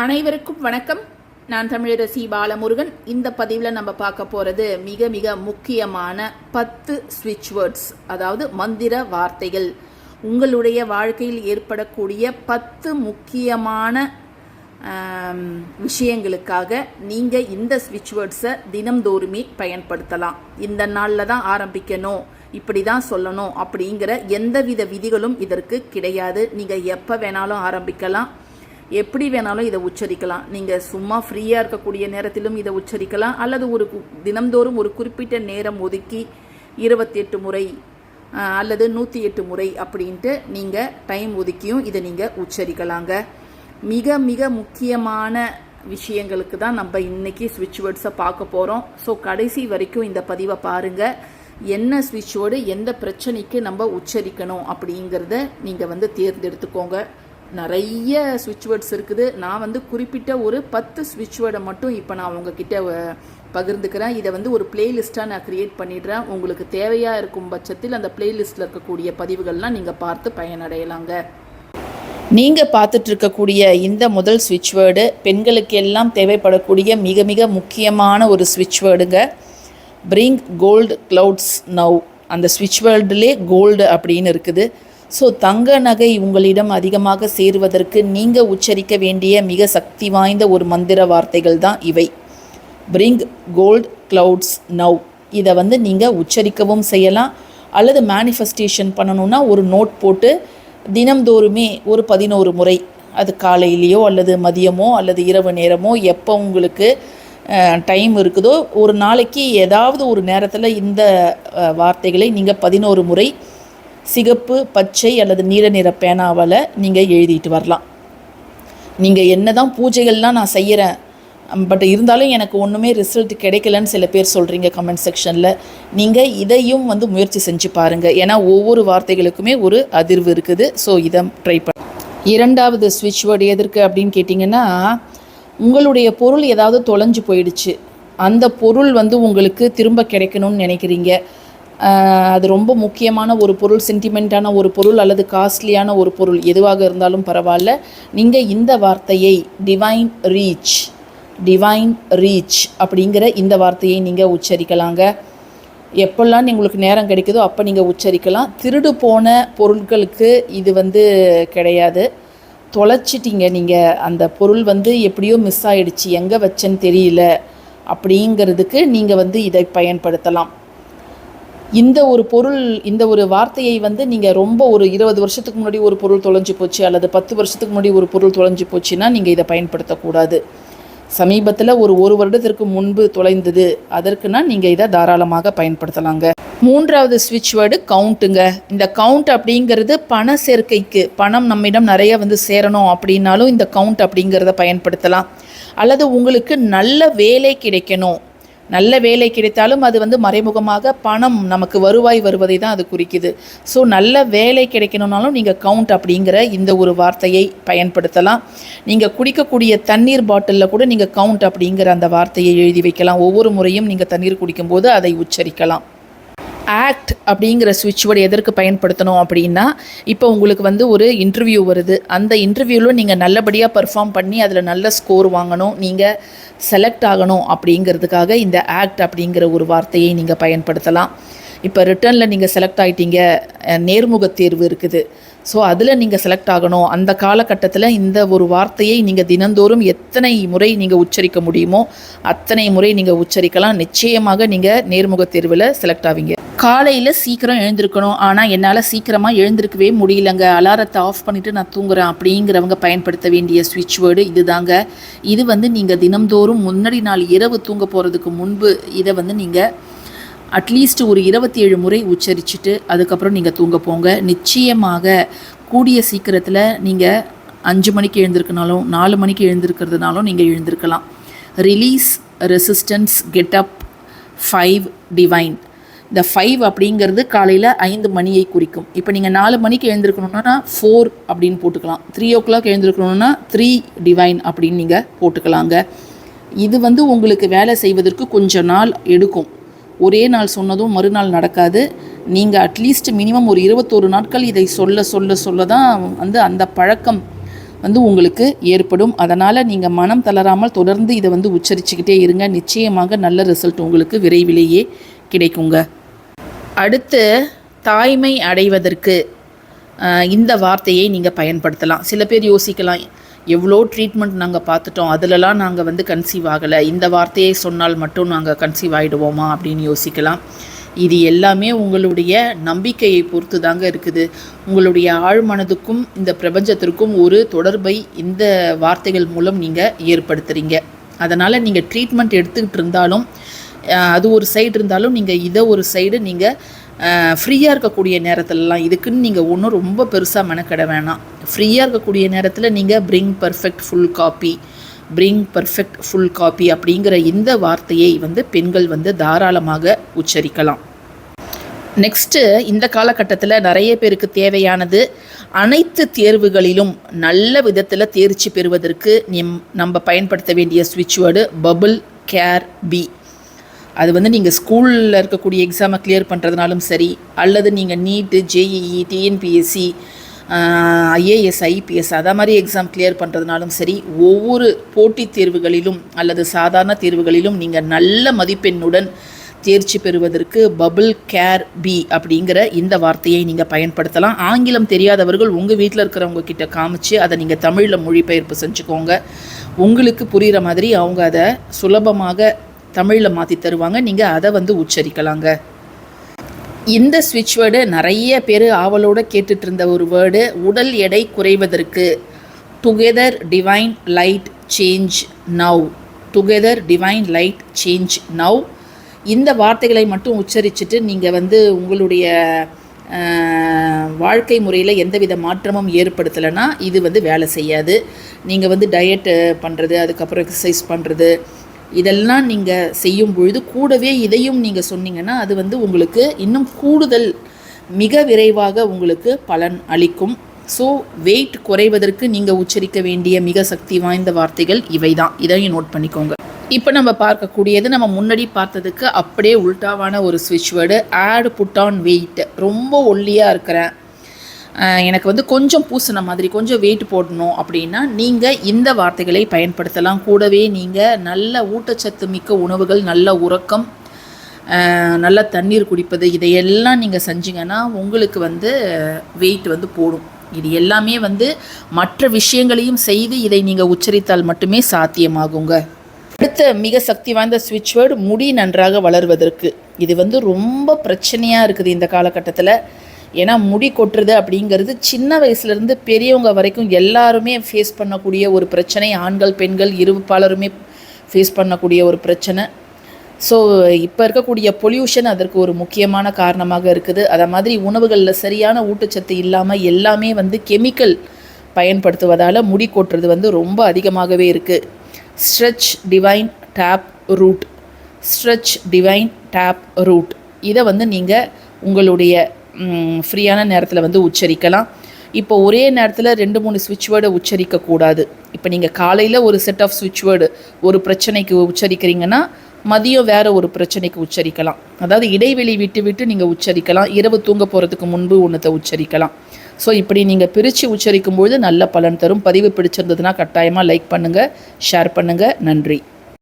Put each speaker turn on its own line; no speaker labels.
அனைவருக்கும் வணக்கம். நான் தமிழரசி பாலமுருகன். இந்த பதிவில் நம்ம பார்க்க போகிறது மிக மிக முக்கியமான பத்து ஸ்விட்ச் வேர்ட்ஸ் அதாவது மந்திர வார்த்தைகள். உங்களுடைய வாழ்க்கையில் ஏற்படக்கூடிய பத்து முக்கியமான விஷயங்களுக்காக நீங்கள் இந்த ஸ்விட்ச் வேர்ட்ஸை தினம்தோறுமே பயன்படுத்தலாம். இந்த நாளில் தான் ஆரம்பிக்கணும். இப்படி தான் சொல்லணும் அப்படிங்கிற எந்தவித விதிகளும் இதற்கு கிடையாது. நீங்கள் எப்போ வேணாலும் ஆரம்பிக்கலாம். எப்படி வேணாலும் இதை உச்சரிக்கலாம். நீங்கள் சும்மா ஃப்ரீயாக இருக்கக்கூடிய நேரத்திலும் இதை உச்சரிக்கலாம். அல்லது ஒரு தினம்தோறும் ஒரு குறிப்பிட்ட நேரம் ஒதுக்கி இருபத்தி எட்டு முறை அல்லது நூற்றி எட்டு முறை அப்படின்ட்டு நீங்கள் டைம் ஒதுக்கியும் இதை நீங்கள் உச்சரிக்கலாங்க. மிக மிக முக்கியமான விஷயங்களுக்கு தான் நம்ம இன்னைக்கு ஸ்விட்ச் வேர்ட்ஸை பார்க்க போகிறோம் ஸோ கடைசி வரைக்கும் இந்த பதிவை பாருங்கள் என்ன ஸ்விட்ச் வேர்டு எந்த பிரச்சனைக்கு நம்ம உச்சரிக்கணும் அப்படிங்கிறத நீங்கள் வந்து தேர்ந்தெடுத்துக்கோங்க. நிறைய ஸ்விட்ச் வேர்ட்ஸ் இருக்குது. நான் வந்து குறிப்பிட்ட ஒரு பத்து ஸ்விட்ச் வேர்டை மட்டும் இப்போ நான் உங்ககிட்ட பகிர்ந்துக்கிறேன். இதை வந்து ஒரு பிளேலிஸ்ட்டாக நான் க்ரியேட் பண்ணிடுறேன். உங்களுக்கு தேவையாக இருக்கும் பட்சத்தில் அந்த பிளேலிஸ்ட்டில் இருக்கக்கூடிய பதிவுகள்லாம் நீங்கள் பார்த்து பயனடையலாங்க. நீங்கள் பார்த்துட்ருக்கக்கூடிய இந்த முதல் ஸ்விட்ச் வேர்டு பெண்களுக்கு எல்லாம் தேவைப்படக்கூடிய மிக மிக முக்கியமான ஒரு ஸ்விட்ச் வேர்டுங்க பிரிங் கோல்டு க்ளவுட்ஸ் நவ் அந்த ஸ்விட்ச் வேர்டுலே கோல்டு அப்படின்னு இருக்குது. ஸோ தங்க நகை உங்களிடம் அதிகமாக சேருவதற்கு நீங்கள் உச்சரிக்க வேண்டிய மிக சக்தி வாய்ந்த ஒரு மந்திர வார்த்தைகள் தான் இவை. பிரிங் கோல்ட் க்ளவுட்ஸ் நவ் இதை வந்து நீங்கள் உச்சரிக்கவும் செய்யலாம். அல்லது மேனிஃபெஸ்டேஷன் பண்ணணும்னா ஒரு நோட் போட்டு தினம்தோறுமே ஒரு பதினோரு முறை. அது காலையிலையோ அல்லது மதியமோ அல்லது இரவு நேரமோ எப்போ உங்களுக்கு டைம் இருக்குதோ ஒரு நாளைக்கு ஏதாவது ஒரு நேரத்தில் இந்த வார்த்தைகளை நீங்கள் பதினோரு முறை சிகப்பு பச்சை அல்லது நீல நிற பேனாவால் நீங்கள் எழுதிட்டு வரலாம். நீங்கள் என்ன தான் பூஜைகள்லாம் நான் செய்கிறேன் பட் இருந்தாலும் எனக்கு ஒன்றுமே ரிசல்ட் கிடைக்கலன்னு சில பேர் சொல்கிறீங்க கமெண்ட் செக்ஷனில் நீங்கள் இதையும் வந்து முயற்சி செஞ்சு பாருங்கள் ஏன்னா ஒவ்வொரு வார்த்தைகளுக்குமே ஒரு அதிர்வு இருக்குது. ஸோ இதை ட்ரை பண்ண இரண்டாவது ஸ்விட்ச் வேர்டு எதற்கு அப்படின்னு கேட்டிங்கன்னா உங்களுடைய பொருள் ஏதாவது தொலைஞ்சு போயிடுச்சு. அந்த பொருள் வந்து உங்களுக்கு திரும்ப கிடைக்கணும்னு நினைக்கிறீங்க. அது ரொம்ப முக்கியமான ஒரு பொருள் சென்டிமெண்ட்டான ஒரு பொருள் அல்லது காஸ்ட்லியான ஒரு பொருள் எதுவாக இருந்தாலும் பரவாயில்ல. நீங்கள் இந்த வார்த்தையை டிவைன் ரீச் டிவைன் ரீச் அப்படிங்கிற இந்த வார்த்தையை நீங்கள் உச்சரிக்கலாங்க. எப்பெல்லாம் உங்களுக்கு நேரம் கிடைக்குதோ அப்போ நீங்கள் உச்சரிக்கலாம். திருடு போன பொருட்களுக்கு இது வந்து கிடையாது. தொலைச்சிட்டிங்க நீங்கள் அந்த பொருள் வந்து எப்படியோ மிஸ் ஆகிடுச்சு எங்கே வச்சேன்னு தெரியல அப்படிங்கிறதுக்கு நீங்கள் வந்து இதை பயன்படுத்தலாம். இந்த ஒரு பொருள் இந்த ஒரு வார்த்தையை வந்து நீங்கள் ரொம்ப ஒரு இருபது வருஷத்துக்கு முன்னாடி ஒரு பொருள் தொலைஞ்சு போச்சு அல்லது பத்து வருஷத்துக்கு முன்னாடி ஒரு பொருள் தொலைஞ்சு போச்சுன்னா நீங்கள் இதை பயன்படுத்தக்கூடாது. சமீபத்தில் ஒரு ஒரு வருடத்திற்கு முன்பு தொலைந்தது அதற்குனா நீங்கள் இதை தாராளமாக பயன்படுத்தலாங்க. மூன்றாவது ஸ்விட்ச் வேர்டு கவுண்ட்டுங்க இந்த கவுண்ட் அப்படிங்கிறது பண சேர்க்கைக்கு பணம் நம்மிடம் நிறைய வந்து சேரணும் அப்படின்னாலும் இந்த கவுண்ட் அப்படிங்கிறத பயன்படுத்தலாம். அல்லது உங்களுக்கு நல்ல வேலை கிடைக்கணும் நல்ல வேலை கிடைத்தாலும் அது வந்து மறைமுகமாக பணம் நமக்கு வருவாய் வருவதை தான் அது குறிக்குது. ஸோ நல்ல வேலை கிடைக்கணும்னாலும் நீங்கள் கவுண்ட் அப்படிங்கிற இந்த ஒரு வார்த்தையை பயன்படுத்தலாம். நீங்கள் குடிக்கக்கூடிய தண்ணீர் பாட்டிலில் கூட நீங்கள் கவுண்ட் அப்படிங்கிற அந்த வார்த்தையை எழுதி வைக்கலாம். ஒவ்வொரு முறையும் நீங்கள் தண்ணீர் குடிக்கும்போது அதை உச்சரிக்கலாம். ஆக்ட் அப்படிங்கிற சுவிட்ச் வேர்டு எதற்கு பயன்படுத்தணும் அப்படின்னா இப்போ உங்களுக்கு வந்து ஒரு இன்டர்வியூ வருது. அந்த இன்டர்வியூவில் நீங்கள் நல்லபடியாக பர்ஃபார்ம் பண்ணி அதில் நல்ல ஸ்கோர் வாங்கணும். நீங்கள் செலக்ட் ஆகணும் அப்படிங்கிறதுக்காக இந்த ஆக்ட் அப்படிங்கிற ஒரு வார்த்தையை நீங்கள் பயன்படுத்தலாம். இப்போ ரிட்டர்னில் நீங்கள் செலக்ட் ஆகிட்டீங்க நேர்முக தேர்வு இருக்குது. ஸோ அதில் நீங்கள் செலக்ட் ஆகணும். அந்த காலகட்டத்தில் இந்த ஒரு வார்த்தையை நீங்கள் தினந்தோறும் எத்தனை முறை நீங்கள் உச்சரிக்க முடியுமோ அத்தனை முறை நீங்கள் உச்சரிக்கலாம். நிச்சயமாக நீங்கள் நேர்முக தேர்வில் செலக்ட் ஆவீங்க. காலையில் சீக்கிரம் எழுந்திருக்கணும். ஆனால் என்னால் சீக்கிரமாக எழுந்திருக்கவே முடியலங்க. அலாரத்தை ஆஃப் பண்ணிவிட்டு நான் தூங்குறேன் அப்படிங்கிறவங்க பயன்படுத்த வேண்டிய ஸ்விட்ச் வேர்டு இதுதாங்க. இது வந்து நீங்கள் தினம்தோறும் முன்னாடி நாள் இரவு தூங்க போகிறதுக்கு முன்பு இதை வந்து நீங்கள் அட்லீஸ்ட் ஒரு இருபத்தி ஏழு முறை உச்சரிச்சுட்டு அதுக்கப்புறம் நீங்கள் தூங்க போங்க. நிச்சயமாக கூடிய சீக்கிரத்தில் நீங்கள் அஞ்சு மணிக்கு எழுந்திருக்கனாலும் நாலு மணிக்கு எழுந்திருக்கிறதுனாலும் நீங்கள் எழுந்திருக்கலாம். Release resistance get up five divine இந்த ஃபைவ் அப்படிங்கிறது காலையில் ஐந்து மணியை குறிக்கும். இப்போ நீங்கள் நாலு மணிக்கு எழுந்திருக்கணுன்னா ஃபோர் அப்படின்னு போட்டுக்கலாம். த்ரீ ஓ கிளாக் எழுந்திருக்கணுன்னா த்ரீ டிவைன் அப்படின்னு நீங்கள் போட்டுக்கலாங்க. இது வந்து உங்களுக்கு வேலை செய்வதற்கு கொஞ்ச நாள் எடுக்கும். ஒரே நாள் சொன்னதும் மறுநாள் நடக்காது. நீங்கள் அட்லீஸ்ட் மினிமம் ஒரு இருபத்தோரு நாட்கள் இதை சொல்ல சொல்ல சொல்ல தான் வந்து அந்த பழக்கம் வந்து உங்களுக்கு ஏற்படும். அதனால் நீங்கள் மனம் தளராமல் தொடர்ந்து இதை வந்து உச்சரிச்சுக்கிட்டே இருங்க. நிச்சயமாக நல்ல ரிசல்ட் உங்களுக்கு விரைவிலேயே கிடைக்குங்க. அடுத்து தாய்மை அடைவதற்கு இந்த வார்த்தையை நீங்கள் பயன்படுத்தலாம். சில பேர் யோசிக்கலாம் எவ்வளோ ட்ரீட்மெண்ட் நாங்கள் பார்த்துட்டோம் அதிலலாம் நாங்கள் வந்து கன்சீவ் ஆகலை. இந்த வார்த்தையை சொன்னால் மட்டும் நாங்கள் கன்சீவ் ஆகிடுவோமா அப்படின்னு யோசிக்கலாம். இது எல்லாமே உங்களுடைய நம்பிக்கையை பொறுத்து தாங்க இருக்குது. உங்களுடைய ஆழ்மனதுக்கும் இந்த பிரபஞ்சத்திற்கும் ஒரு தொடர்பை இந்த வார்த்தைகள் மூலம் நீங்கள் ஏற்படுத்துகிறீங்க அதனால் நீங்கள் ட்ரீட்மெண்ட் எடுத்துக்கிட்டு இருந்தாலும் அது ஒரு சைடு இருந்தாலும் நீங்கள் இதை ஒரு சைடு நீங்கள் ஃப்ரீயாக இருக்கக்கூடிய நேரத்துலலாம் இதுக்குன்னு நீங்கள் ஒன்றும் ரொம்ப பெருசாக மெனக்கெட வேணாம். ஃப்ரீயாக இருக்கக்கூடிய நேரத்தில் நீங்கள் bring perfect full copy bring perfect full copy அப்படிங்கிற இந்த வார்த்தையை வந்து பெண்கள் வந்து தாராளமாக உச்சரிக்கலாம். நெக்ஸ்ட்டு இந்த காலகட்டத்தில் நிறைய பேருக்கு தேவையானது அனைத்து தேர்வுகளிலும் நல்ல விதத்தில் தேர்ச்சி பெறுவதற்கு நம் நம்ம பயன்படுத்த வேண்டிய ஸ்விட்ச் வேர்டு பபுள் கேர் பி அது வந்து நீங்கள் ஸ்கூலில் இருக்கக்கூடிய எக்ஸாமை கிளியர் பண்ணுறதுனாலும் சரி அல்லது நீங்கள் NEET JEE TNPSC IAS IPS அதை மாதிரி எக்ஸாம் கிளியர் பண்ணுறதுனாலும் சரி ஒவ்வொரு போட்டித் தேர்வுகளிலும் அல்லது சாதாரண தேர்வுகளிலும் நீங்கள் நல்ல மதிப்பெண்ணுடன் தேர்ச்சி பெறுவதற்கு பபுள் கேர் பி அப்படிங்கிற இந்த வார்த்தையை நீங்கள் பயன்படுத்தலாம். ஆங்கிலம் தெரியாதவர்கள் உங்கள் வீட்டில் இருக்கிறவங்க கிட்ட காமிச்சு அதை நீங்கள் தமிழில் மொழிபெயர்ப்பு செஞ்சுக்கோங்க. உங்களுக்கு புரிகிற மாதிரி அவங்க அதை சுலபமாக தமிழில் மாற்றி தருவாங்க. நீங்கள் அதை வந்து உச்சரிக்கலாங்க. இந்த ஸ்விட்ச் வேர்டு நிறைய பேர் ஆவலோடு கேட்டுட்டு இருந்த ஒரு வேர்டு உடல் எடை குறைவதற்கு together divine light change now together divine light change now இந்த வார்த்தைகளை மட்டும் உச்சரிச்சுட்டு நீங்கள் வந்து உங்களுடைய வாழ்க்கை முறையில் எந்தவித மாற்றமும் ஏற்படுத்தலைன்னா இது வந்து வேலை செய்யாது. நீங்கள் வந்து டயட்டு பண்ணுறது அதுக்கப்புறம் எக்ஸசைஸ் பண்ணுறது இதெல்லாம் நீங்கள் செய்யும் பொழுது கூடவே இதையும் நீங்கள் சொன்னீங்கன்னா அது வந்து உங்களுக்கு இன்னும் கூடுதல் மிக விரைவாக உங்களுக்கு பலன் அளிக்கும். ஸோ வெயிட் குறைவதற்கு நீங்கள் உச்சரிக்க வேண்டிய மிக சக்தி வாய்ந்த வார்த்தைகள் இவை தான் இதையும் நோட் பண்ணிக்கோங்க. இப்போ நம்ம பார்க்கக்கூடியது நம்ம முன்னாடி பார்த்ததுக்கு அப்படியே உல்டாவான ஒரு ஸ்விட்ச் word add put on weight ரொம்ப ஒல்லியாக இருக்கிறேன். எனக்கு வந்து கொஞ்சம் பூசின மாதிரி கொஞ்சம் வெயிட் போடணும் அப்படின்னா நீங்கள் இந்த வார்த்தைகளை பயன்படுத்தலாம். கூடவே நீங்கள் நல்ல ஊட்டச்சத்து மிக்க உணவுகள் நல்ல உறக்கம் நல்ல தண்ணீர் குடிப்பது இதையெல்லாம் நீங்கள் செஞ்சீங்கன்னா உங்களுக்கு வந்து வெயிட் வந்து போடும். இது எல்லாமே வந்து மற்ற விஷயங்களையும் செய்து இதை நீங்கள் உச்சரித்தால் மட்டுமே சாத்தியமாகுங்க. அடுத்த மிக சக்தி வாய்ந்த ஸ்விட்ச் வேர்டு முடி நன்றாக வளர்வதற்கு. இது வந்து ரொம்ப பிரச்சனையாக இருக்குது இந்த காலகட்டத்தில். ஏன்னா முடி கொட்டுறது அப்படிங்கிறது சின்ன வயசுலேருந்து பெரியவங்க வரைக்கும் எல்லாருமே ஃபேஸ் பண்ணக்கூடிய ஒரு பிரச்சனை. ஆண்கள் பெண்கள் இரு ஃபேஸ் பண்ணக்கூடிய ஒரு பிரச்சனை. ஸோ இப்போ இருக்கக்கூடிய பொல்யூஷன் அதற்கு ஒரு முக்கியமான காரணமாக இருக்குது. அதை மாதிரி உணவுகளில் சரியான ஊட்டச்சத்து இல்லாமல் எல்லாமே வந்து கெமிக்கல் பயன்படுத்துவதால் முடி கொட்டுறது வந்து ரொம்ப அதிகமாகவே இருக்குது stretch divine tape root stretch divine tape root இதை வந்து நீங்கள் உங்களுடைய ஃப்ரீயான நேரத்தில் வந்து உச்சரிக்கலாம். இப்போ ஒரே நேரத்தில் ரெண்டு மூணு ஸ்விட்ச் வேர்டை உச்சரிக்கக்கூடாது இப்போ நீங்கள் காலையில் ஒரு செட் ஆஃப் ஸ்விட்ச் வேர்டு ஒரு பிரச்சனைக்கு உச்சரிக்கிறீங்கன்னா மதியம் வேறு ஒரு பிரச்சனைக்கு உச்சரிக்கலாம். அதாவது இடைவெளி விட்டு விட்டு நீங்கள் உச்சரிக்கலாம். இரவு தூங்க போகிறதுக்கு முன்பு ஒன்றத்தை உச்சரிக்கலாம். ஸோ இப்படி நீங்கள் பிரித்து உச்சரிக்கும்பொழுது நல்ல பலன் தரும். பதிவு பிடிச்சிருந்ததுன்னா கட்டாயமாக லைக் பண்ணுங்கள் ஷேர் பண்ணுங்கள் நன்றி.